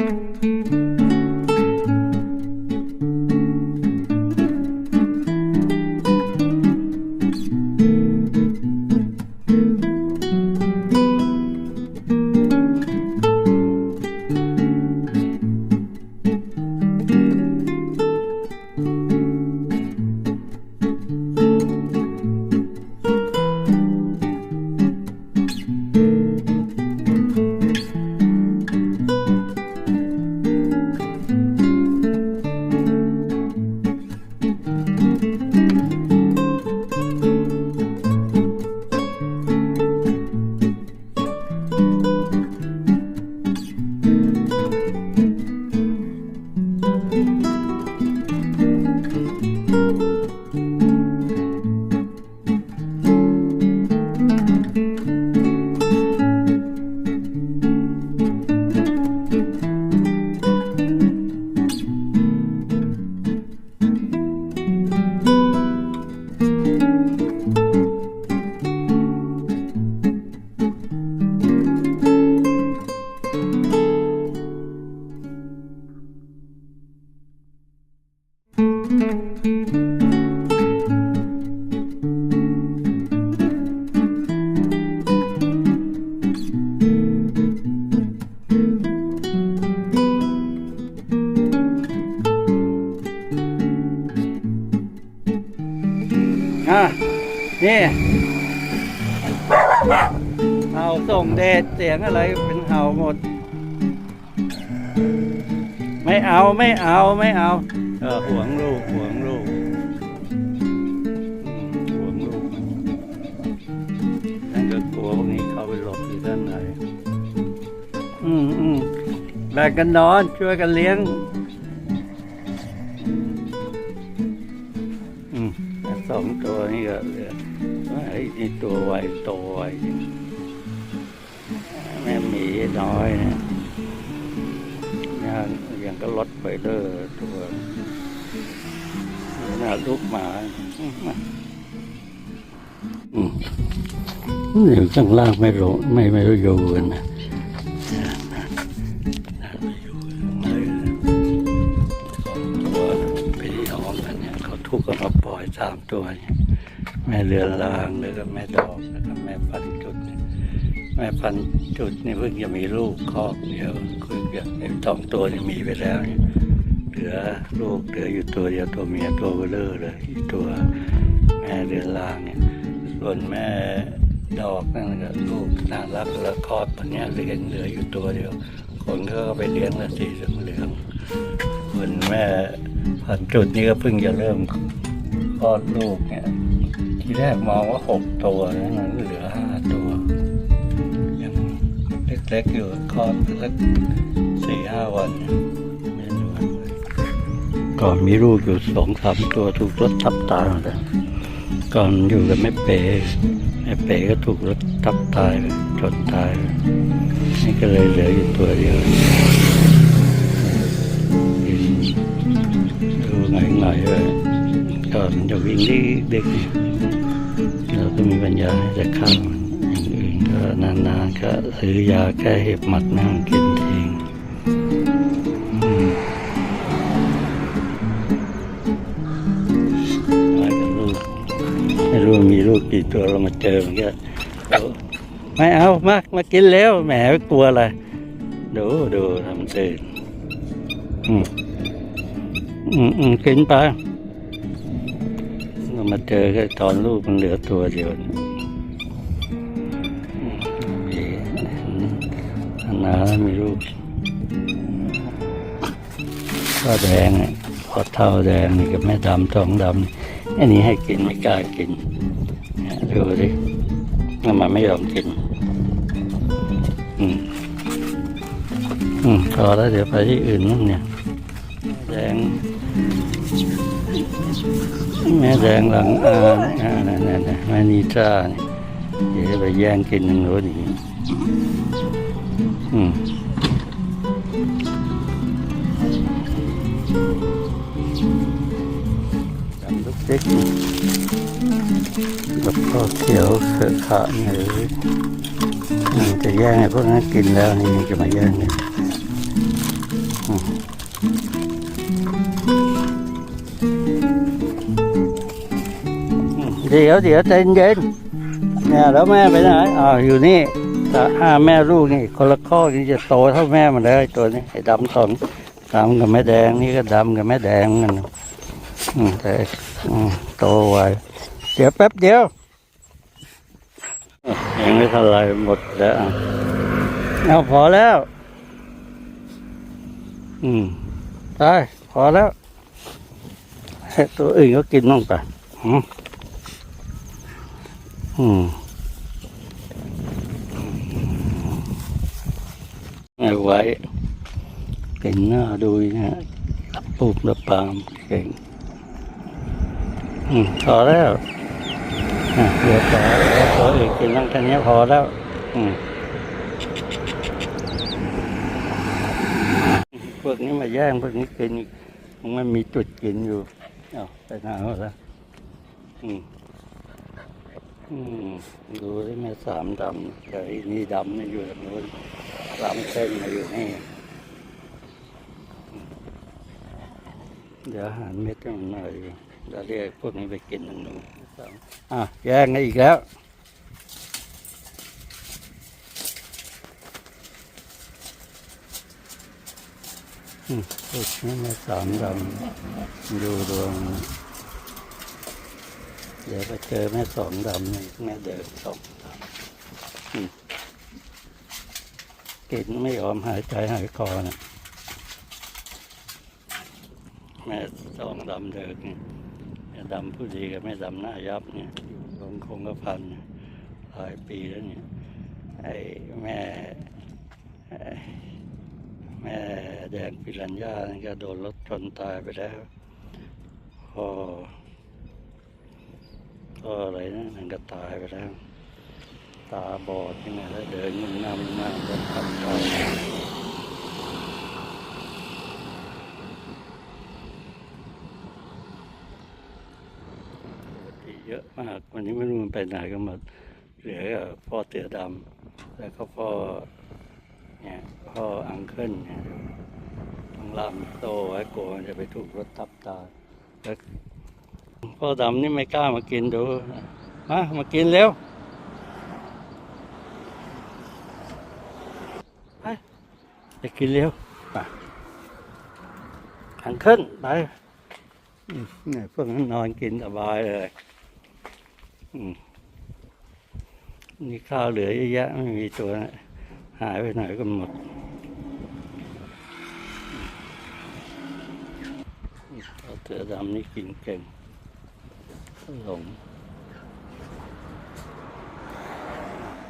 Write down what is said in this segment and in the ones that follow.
อ่ สียงอะไรเป็นเห่าหมด ไม่เอาไม่เอาไม่เอาเออหวงลูกห่วงลูกอืมหวงลูกนั่นก็กลัวพวกนี้เข้าไปหลบอยู่ด้านในอืมอืมแบ่งกันนอนช่วยกันเลี้ยง อืมสองตัวนี่ก็เหลือไอ้ตัวไวโตไวจริง น้อยเนี่ยยังก็ลดไปเด้อตัวน่าลูกหมาอืมาอืมอยู่ข้างล่างไม่รู้ไม่ไม่รู้อยู่กันนะน่าจะอยู่ข้างตัวพี่น้องกันนี่ยเขาทุกข์กันมาปล่อยสามตัว แม่เรือนลางแล้วก็แม่ดอกแล้วก็แม่พันจุดเนี่ยแม่พันจุดนี่เพิ่งจะมีลูกคอกเดียวคือจะไอ้สองตัวนี่มีไปแล้วเนี่ยเหลือลูกเหลืออยู่ตัวเดียวตัวเมียตัวเบลอเลยอีกตัวแม่เรือนลางเนี่ยส่วนแม่ดอกนั่นก็ลูกน่ารักแล้วคลอดตอนเนี้ยเลี้ยงเหลืออยู่ตัวเดียว คนก็ไปเลี้ยงล้วสีเหลืองเหลืองๆส่วนแม่พันจุดนี่ก็เพิ่งจะเริ่มคลอดลูกเนี่ย ที่แรกมองว่าหกตัวนะมันเหลือห้า เล็กอยู่คลอดไปสักสี่ห้าวันก่อนมีลูกอยู่สองสามตัวถูกรถทับตายหมดแล้วก่อนอยู่กับแม่เป๋แม่เป๋ก็ถูกรถทับตายชนตายนี่ก็เลยเหลืออยู่ตัวเดียวยืนดูหงายๆเลยก่อนจะวิ่งดีเด็กเราก็มีปัญญาจะข้ามอย่าง นานๆก็ซื้อยาแก้เห็บหมัดนั่งกินทิ้งอืมากับลูกไม่รู้มีลูกกี่ตัวเรามาเจอมันก็เอาไม่เอามามากินแล้วแหมกลัวอะไรดูดูทำตื่นอืมอืมอืมกินไปเรามาเจอก็ตอนลูกมันเหลือตัวเดียว อันามีลูกก็แดงพอเท่าแดงกับแม่ดำท้องดำนี่อันนี้ให้กินไม่กล้ากินดูดิแล้วมันไม่ยอมกิน อืม อืมพอแล้วเดี๋ยวไปที่อื่นนั่นเนี่ยแดงแม่แดงหลังอ่านอ่านั่นนั่นนั่นแม่นีจ้าเนี่ยเดี๋ยวไปแย่งกินทางโน้นอีก อืมลูกเล็กกับข้าวเขียวเสืขาหรือมัจะแย่งไอ้พวกนั้นกินแล้วนี่จะมาแย่งเนี่ยเดี๋ยวเดี๋ยวเต็นเย็นเนี่ยแล้วแม่ไปไหนอ๋ออยู่นี่ แต่ห้าแม่ลูกนี่คนละข้อนี่จะโตเท่าแม่มันเลยตัวนี้ไอ้ดำสองดำกับแม่แดงนี่ก็ดำกับแม่แดงเหมือนกันอืมแต่โตไวเดี๋ยวแป๊บเดียวยังไม่ทันไรหมดแล้วเอาพอแล้ว อืมได้พอแล้วให้ตัวอื่นก็กินบ้างไปอืมอืมเอา ไว้เก่งหน้าดูนะปลูกระปามเก่งอืมพอแล้วอะเดี๋ยวต่อแล้วตัวอื่นกินตั้งแค่นี้พอแล้ว อืมพวกนี้มาแย่งพวกนี้กินมันมีจุดกินอยู่เอาไปหนหมดแล้วอืม ดูได้แม่สามดำแต่อีนี่ดำนี่อยู่ตรงนู้นสามเส้นมาอยู่นี่ เดี๋ยวหารเม็ดให้มันหน่อยเดี๋ยวเรียกพวกนี้ไปกินตรงนู้นอะแย่งกันอีกแล้วอืมพวกนี้มาสามดำดูดวง เดี๋ยวไปเจอแม่สองดำนี่แม่เดินสองดำกินไม่ยอมหายใจหายคอนะแม่สองดำเดินนี่แม่ดำผู้ดีกับแม่ดำหน้ายับเนี่ยอยู่ลงคงกระพันหลายปีแล้วเนี่ยไอ้แม่ไอแม่แดงปิรัญญานี่ก็โดนรถชนตายไปแล้วพ่อ พ่อะไรนะนั่นก็ตายไปแล้ว ตาบอดยังไงแล้วเดินมึงน้ำมากรถขับตายเยอะมากวันนี้ไม่รู้มันไปไหนกันหมดเหลือพ่อเตือดำแล้วก็พ่อเนี่ยพ่ออังเคิลเนี่ยต้องลามโตไว้กลัวมันจะไปถูกรถทับตายแล้ว พ่อดำนี่ไม่กล้ามากินดู มา มากินเร็วไปไปกินเร็วไปอังเคิลไปเนี่ยพวกนั้นนอนกินสบายเลยนี่ข้าวเหลือเยอะแยะไม่มีตัวนะหายไปไหนกันหมดเอาเสือดำนี่กินเก่ง หลง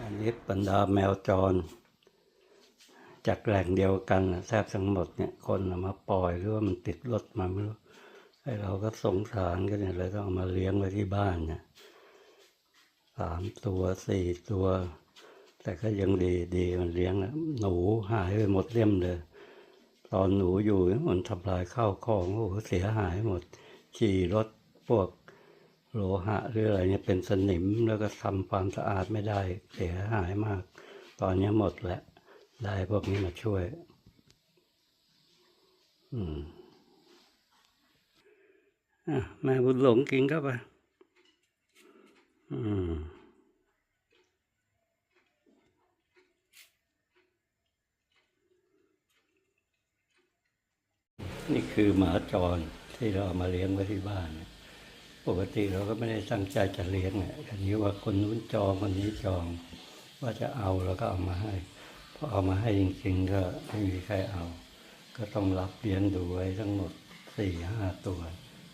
อันนี้บรรดาแมวจร จากแหล่งเดียวกันแทบทั้งหมดเนี่ย คนมาปล่อยหรือว่ามันติดรถมาไม่รู้ไอ้เราก็สงสารกันเนี่ยเลยต้องเอามาเลี้ยงไว้ที่บ้านเนี่ยสามตัวสี่ตัว แต่ก็ยังดีดีมันเลี้ยงนะหนูหายไปหมดเลี่ยมเลยตอนหนูอยู่มันทำลายข้าวของโอ้โหเสียหายหมด ขี่รถพวก โลหะหรืออะไรเนี่ยเป็นสนิมแล้วก็ทำความสะอาดไม่ได้เสียหายมาก ตอนนี้หมดแล้ว ได้พวกนี้มาช่วย อืมอะแม่บุญหลงกินเข้าไปอืมนี่คือหมาจรที่เรามาเลี้ยงไว้ที่บ้านเนี่ย ปกติเราก็ไม่ได้ตั้งใจจะเลี้ยงเนี่ยอันนี้ว่าคนนู้นจองคนนี้จอง ว่าจะเอาแล้วก็เอามาให้พอเอามาให้จริง ๆ ก็ไม่มีใครเอา ก็ต้องรับเลี้ยงดูไว้ทั้งหมดสี่ห้าตัว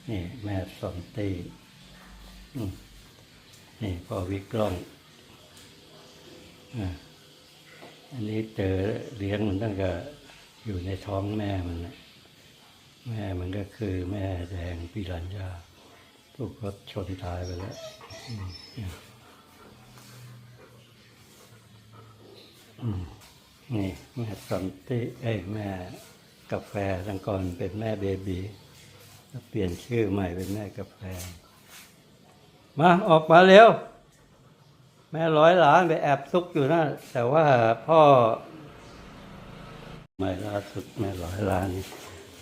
นี่แม่สอนตีนี่พ่อวิกล้องอันนี้เจอเลี้ยงมันตั้งแต่อยู่ในท้องแม่มันแม่มันก็คือแม่แดงปิรัญญา ถูกรถชนตายไปแล้วนี่แม่สันติเอ้แม่กาแฟตั้งก่อนเป็นแม่เบบีแล้วเปลี่ยนชื่อใหม่เป็นแม่กาแฟ มาออกมาเร็ว แม่ร้อยหลานไปแอบซุกอยู่นะแต่ว่าพ่อไม่ล่าสุดแม่ร้อยล้านนี่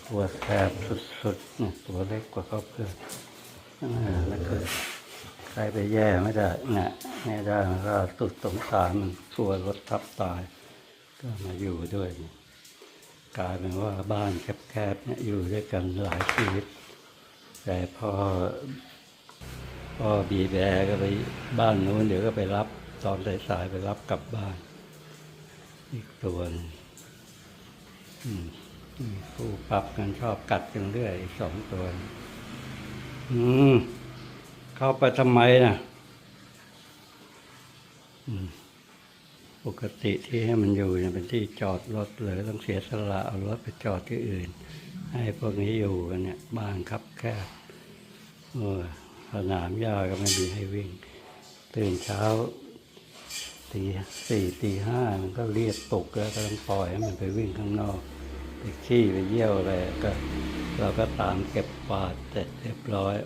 ตัวแสบสุดๆเนี่ยตัวเล็กกว่าเขาเพื่อน แล้วก็ใครไปแย่ไม่ได้น่ะไม่ได้มันก็สุดสงสารมันกลัวรถทับตาย ก็มาอยู่ด้วย กลายเป็นว่าบ้านแคบๆเนี่ยอยู่ด้วยกันหลายชีวิต แต่พอพอบีแบก็ไปบ้านนู้นเดี๋ยวก็ไปรับตอนสายๆไปรับกลับบ้าน อีกตัวนึงอืมอืมคู่ปรับกันชอบกัดกันเรื่อยอีกสองตัว อืม เข้าไปทำไมนะปกติที่ให้มันอยู่เนี่ยเป็นที่จอดรถเลยต้องเสียสละเอารถไปจอดที่อื่น ให้พวกนี้อยู่กันเนี่ยบ้านครับแคบเออสนามหญ้าก็ไม่มีให้วิ่ง ตื่นเช้าตีสี่ตีห้ามันก็เรียกตกแล้วก็ต้องปล่อยให้มันไปวิ่งข้างนอก ไปขี้ไปเยี่ยวอะไรก็เราก็ตามเก็บกวาดเสร็จเรียบร้อย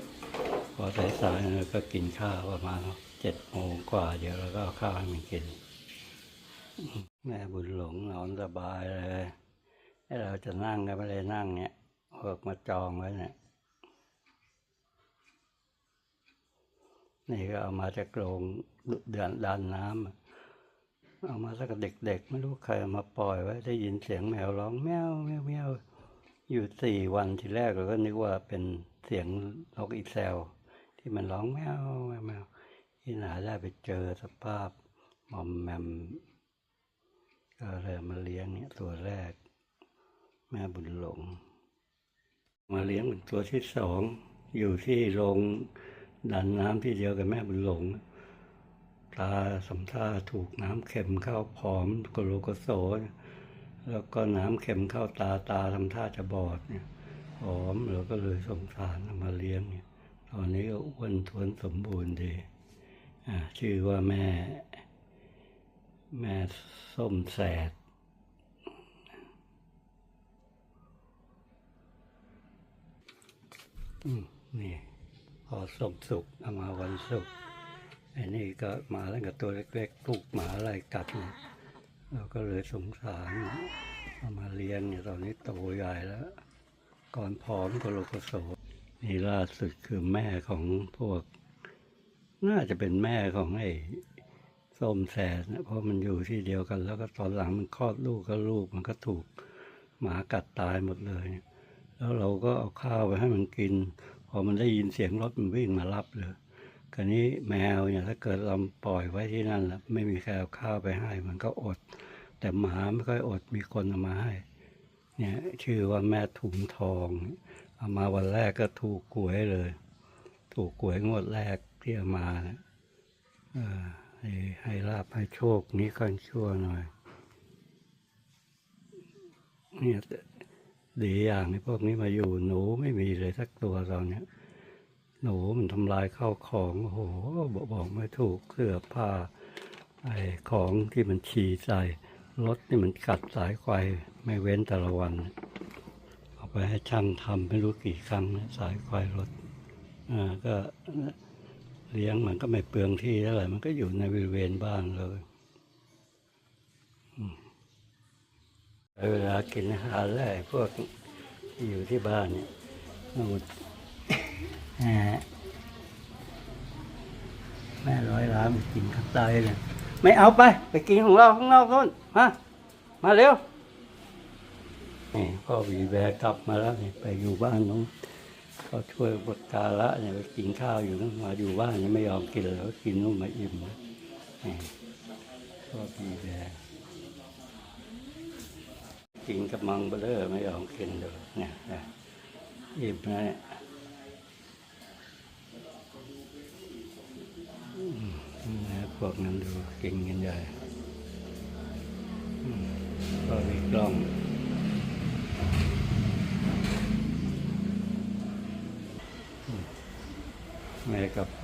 พอสายๆเราก็กินข้าวประมาณเจ็ดโมงกว่าเดี๋ยวเราก็เอาข้าวให้มันกิน แม่บุญหลงนอนสบายเลยให้เราจะนั่งก็ไม่ได้นั่งเนี่ยเพิกมาจองไว้เนี่ยนี่ก็เอามาจากโรงเดือนดานน้ำ เอามาสักเด็กๆ ไม่รู้ใครมาปล่อยไว้ได้ยินเสียงแมวร้องแมวแมวแมวอยู่สี่วันทีแรกเราก็นึกว่าเป็นเสียงนกอีแซวที่มันร้องแมวแมวแมวที่หนได้ไปเจอสภาพมอมแมมก็เลยมาเลี้ยงเนี่ยตัวแรก แม่บุญหลง มาเลี้ยงเป็นตัวที่สองอยู่ที่โรงดันน้ำที่เดียวกับแม่บุญหลง ตาสำท่าถูกน้ำเค็มเข้าผอมกโลโกโซ่แล้วก็น้ำเค็มเข้าตาตาทำท่าจะบอดเนี่ยผอมเราก็เลยสงสารมาเลี้ยงเนี่ยตอนนี้ก็อ้วนท้วนสมบูรณ์ดีอ่าชื่อว่าแม่ แม่ส้มแสดอืมนี่พอสมสุกเอามาวันศุก อ้นี่ก็มาแล้วกับตัวเล็กๆลูกหมาอะไรกัดเนี่ยเราก็เลยสงสารเอามาเลี้ยงเนี่ยตอนนี้โตใหญ่แล้ว ก่อนผอมก็โลโกโสนี่ล่าสุดคือแม่ของพวก น่าจะเป็นแม่ของไอ้ส้มแสดนะเพราะมันอยู่ที่เดียวกัน แล้วก็ตอนหลังมันคลอดลูกก็ลูกมันก็ถูกหมากัดตายหมดเลย แล้วเราก็เอาข้าวไปให้มันกิน พอมันได้ยินเสียงรถมันวิ่งมารับเลย คราวนี้แมวเนี่ยถ้าเกิดเราปล่อยไว้ที่นั่นแล้วไม่มีใครเอาข้าวไปให้ มันก็อด แต่หมาไม่ค่อยอดมีคนเอามาให้ เนี่ยชื่อว่าแม่ถุงทอง เอามาวันแรกก็ถูกกหวยเลย ถูกกหวยงวดแรกที่เอามานะเออให้ให้ลาบให้โชคนี้ค่อนชั่วหน่อย เนี่ยดีอย่างนี้พวกนี้มาอยู่หนูไม่มีเลยสักตัวตอนเนี้ย หนูมันทำลายข้าวของโอ้โหบอกบอกไม่ถูกเสื้อผ้าไอ้ของที่มันฉี่ใส่รถนี่มันกัดสายไฟไม่เว้นแต่ละวัน เอาไปให้ช่างทำไม่รู้กี่ครั้งนะสายไฟรถอ่าก็เลี้ยงมันก็ไม่เปลืองที่เท่าไรมันก็อยู่ในบริเวณบ้านเลยเวลากินอาหารแล้วพวกที่อยู่ที่บ้านเนี่ยนู่น แม่ร้อยล้านไปกินข้างใต้เลยไม่เอาไป ไปกินของเราข้างนอกนู่นมามาเร็วนี่พ่อวีแบกกลับมาแล้วนี่ไปอยู่บ้านน้องก็ช่วยบทกาละเนี่ยไปกินข้าวอยู่นั่นมาอยู่บ้านยังไม่ยอมกินเลยก็กินนู่นมาอิ่มเลยนี่ก็ดีแดงกินกับมังเบลเลอร์ไม่ยอมกินเลยเนี่ยอิ่มนะเนี่ย วกนั้นดูกินกันใหญ่อืมก็มีกล้องแม่กาแฟ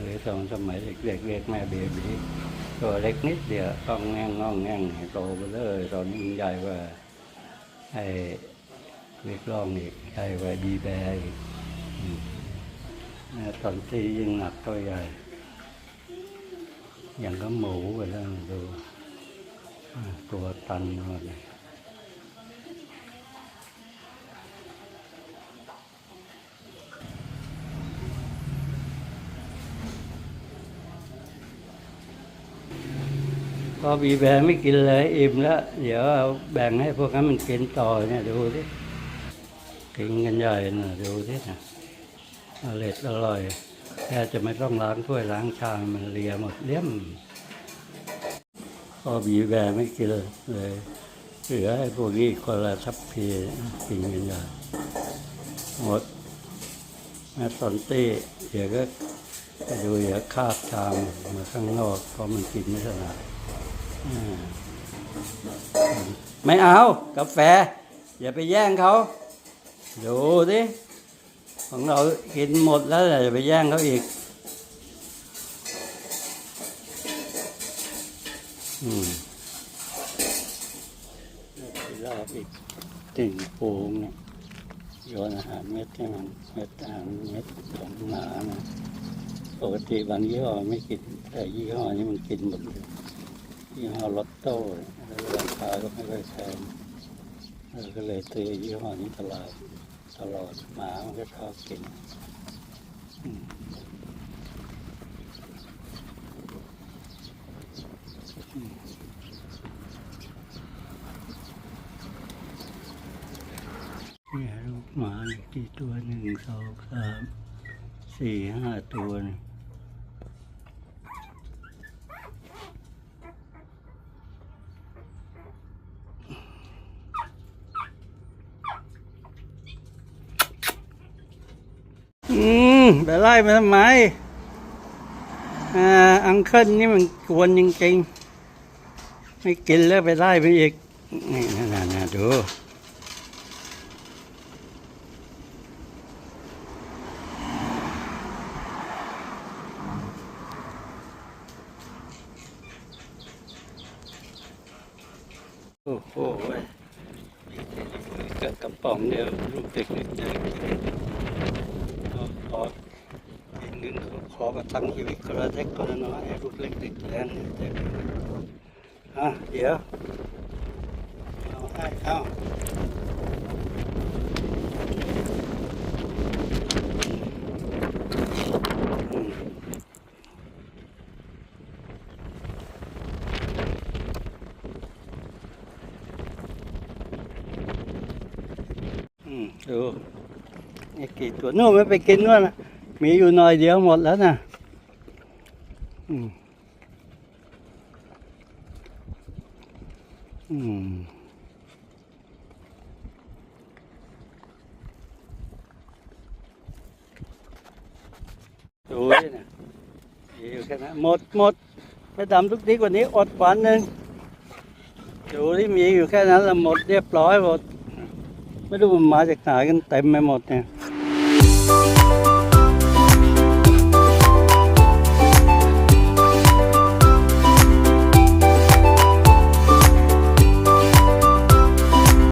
หรือตอนสมัยเด็กๆเรียกแม่เบบีตัวเล็กนิดเดียวต้องแง่งงองแง่งโตไปเลยตอนนี้มันใหญ่กว่าไอ้เล็กล่องอีกใหญ่กว่าบีแบอีกอืมนะตอนที่ยิ่งหนักตัวใหญ่ อย่างก็หมูไปแล้วดูตัวตันหมดเลยพอบีแบงไม่กินเลยอิ่มแล้ว เดี๋ยวเอาแบ่งให้พวกนั้นมันกินต่อเนี่ยดูดิกินกันใหญ่นะดูดินะอร่อยอร่อย แค่จะไม่ต้องล้างถ้วยล้างชามมันเลียหมดเลี่ยมพอบีแบไม่กินเลยเหลือให้พวกนี้คนละทัพพีกินกันใหญ่หมดแม่ตอนตี้เดี๋ยวก็ไปดูเดี๋ยวคาบชามมาข้างนอกเพราะมันกินไม่ถนัดไม่เอา กาแฟ อย่าไปแย่งเขา ดูดิ ของเรากินหมดแล้วอย่าไปแย่งเขาอีก อืมรอบอีกติ่งปูงเนี่ยโยนอาหารเม็ดให้มันเม็ดอาหารเม็ดของหมานะปกติบางยี่ห้อไม่กิน แต่ยี่ห้อนี้มันกินหมดเลยยี่ห้อลอตโต้เนี่ยแล้วราคาก็ไม่ค่อยแพงก็เลยซื้อยี่ห้อนี้ตลอด ตลอดหมามันก็ชอบกินเนี่ยลูกหมานี่กี่ตัวหนึ่งสองสามสี่ห้าตัวนี่ อืมไปไล่มาทำไม อ่า อังเคิลนี่มันกวนจริงๆ ไม่กินแล้วไปไล่ไปอีก นี่น่าๆดู โอ้โหกับกระป๋องเดียวลูกเด็กเล็กๆขอขออีกหนึ่งขอ กับตังค์ชีวิตคนละเล็กคนละน้อยให้ลูกเล็กเด็กแรงเด็กอะเดี๋ยวเอาให้เอาอืมอืมดูนี่กี่ตัวนู่นไม่ไปกินนู่นนะ มีอยู่หน่อยเดียวหมดแล้วนะอืมอืมดูดินะมีอยู่แค่นั้นหมดหมดไปดำทุกทีกว่านี้อดวันหนึ่งดูที่มีอยู่แค่นั้นละหมดเรียบร้อยหมด ไม่รู้มันมาจากไหนกันเต็มไปหมดเนี่ย